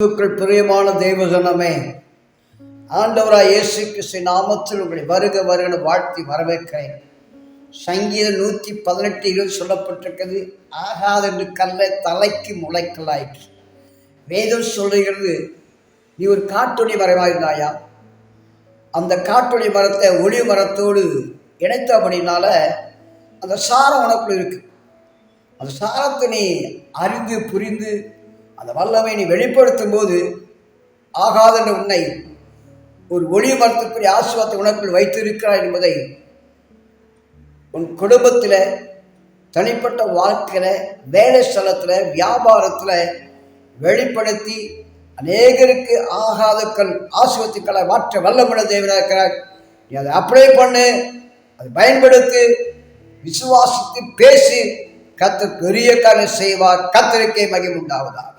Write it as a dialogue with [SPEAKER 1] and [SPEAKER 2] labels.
[SPEAKER 1] கிறிஸ்துவுக்குள் பிரியமான தேவஜனமே ஆண்டவராய் இயேசு கிறிஸ்து நாமத்தில் உங்களை வருக வருகன வாழ்த்தி வரவேற்கிறேன். சங்கீதம் நூற்றி பதினெட்டு இருபது சொல்லப்பட்டிருக்கிறது ஆகாதென்று கல்லை தலைக்கு முளைக்கலாயிற்று. வேதம் சொல்லுகிறது நீ ஒரு காட்டுணி மரமாயிருந்தாயா அந்த காட்டுணி மரத்தை ஒளி மரத்தோடு இணைத்தபடினால அந்த சாரம் உனக்குள்ள இருக்கு. அந்த சாரத்தை நீ அறிந்து புரிந்து அந்த வல்லமை நீ வெளிப்படுத்தும் போது ஆகாதென்ற உன்னை ஒரு ஒளி மரத்துக்குரிய ஆசுவாத்தை உனக்குள் வைத்திருக்கிறாய் என்பதை உன் குடும்பத்தில் தனிப்பட்ட வாழ்க்கையில் வேலை ஸ்தலத்தில் வியாபாரத்தில் வெளிப்படுத்தி அநேகருக்கு ஆகாத கல் ஆசுவத்துக்களை மாற்ற வல்லமுள்ள தேவனாக இருக்கிறார். நீ அதை அப்ளை பண்ணு அதை பயன்படுத்தி விசுவாசித்து பேசி கத்து பெரிய காரியம் செய்வார். கத்தருக்கே மகிமை உண்டாவதாக.